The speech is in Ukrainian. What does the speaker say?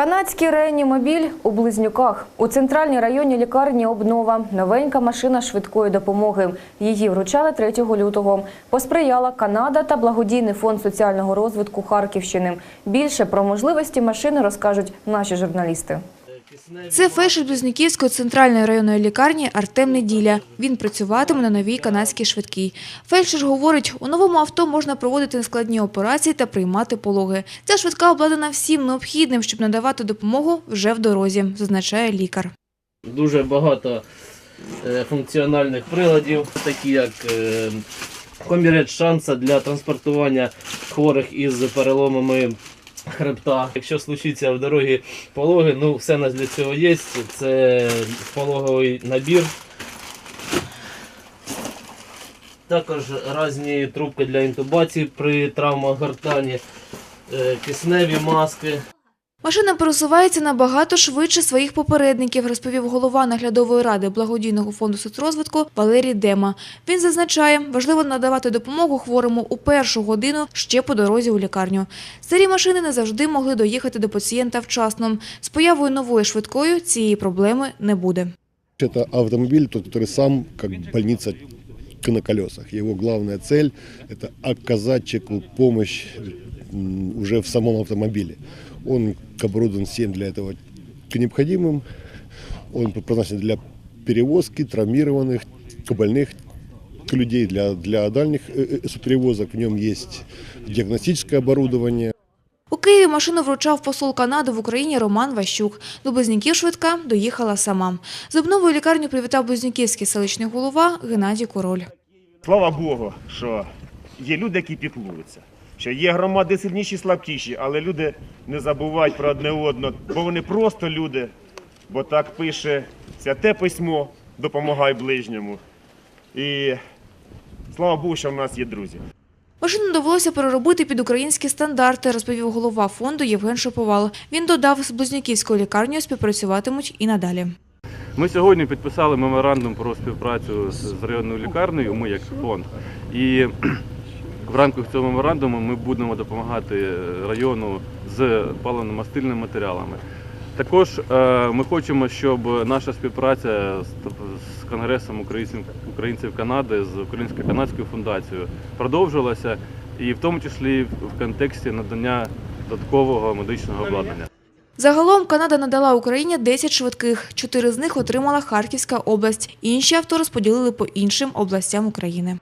Канадський реанімобіль у Близнюках. У центральній районній лікарні обнова. Новенька машина швидкої допомоги. Її вручали 3 лютого. Посприяла Канада та благодійний фонд соціального розвитку Харківщини. Більше про можливості машини розкажуть наші журналісти. Це фельдшер Близнюківської центральної районної лікарні Артем Неділя. Він працюватиме на новій канадській швидкій. Фельдшер говорить, у новому авто можна проводити нескладні операції та приймати пологи. Ця швидка обладнана всім необхідним, щоб надавати допомогу вже в дорозі, зазначає лікар. Дуже багато е, функціональних приладів, такі як е, комірець шанса для транспортування хворих із переломами хребта. Якщо случиться в дорогі пологи, ну все нас для цього є. Це пологовий набір. Також різні трубки для інтубації при травмах гортані, е, кисневі маски. Машина пересувається набагато швидше своїх попередників, розповів голова наглядової ради благодійного фонду соцрозвитку Валерій Дема. Він зазначає, важливо надавати допомогу хворому у першу годину ще по дорозі у лікарню. Старі машини не завжди могли доїхати до пацієнта вчасно. З появою нової швидкої цієї проблеми не буде. Автомобиль, тот, который сам как больница на колесах. Его главная цель – это оказать человеку помощь уже в самом автомобиле. Он оборудован всем для этого необходимым. Он предназначен для перевозки травмированных, больных людей, для, для дальних э, э, перевозок. В нем есть диагностическое оборудование. Києві машину вручав посол Канади в Україні Роман Ващук. До Близнюків швидка доїхала сама. З обновою лікарню привітав Близнюківський селищний голова Геннадій Король. Слава Богу, що є люди, які піклуються. Що є громади сильніші, слабкіші, але люди не забувають про одне одного, бо вони просто люди. Бо так пише святе письмо, допомагай ближньому. І слава Богу, що в нас є друзі. Машину довелося переробити під українські стандарти, розповів голова фонду Євген Шоповал. Він додав, з Близнюківською лікарнею співпрацюватимуть і надалі. Ми сьогодні підписали меморандум про співпрацю з районною лікарнею, ми як фонд. І в рамках цього меморандуму ми будемо допомагати району з паливно-мастильними матеріалами. Також е, ми хочемо, щоб наша співпраця з, Конгресом українців, Канади, з Українською канадською фундацією продовжилася, і в тому числі в контексті надання додаткового медичного обладнання. Загалом Канада надала Україні 10 швидких. Чотири з них отримала Харківська область. Інші авто розподілили по іншим областям України.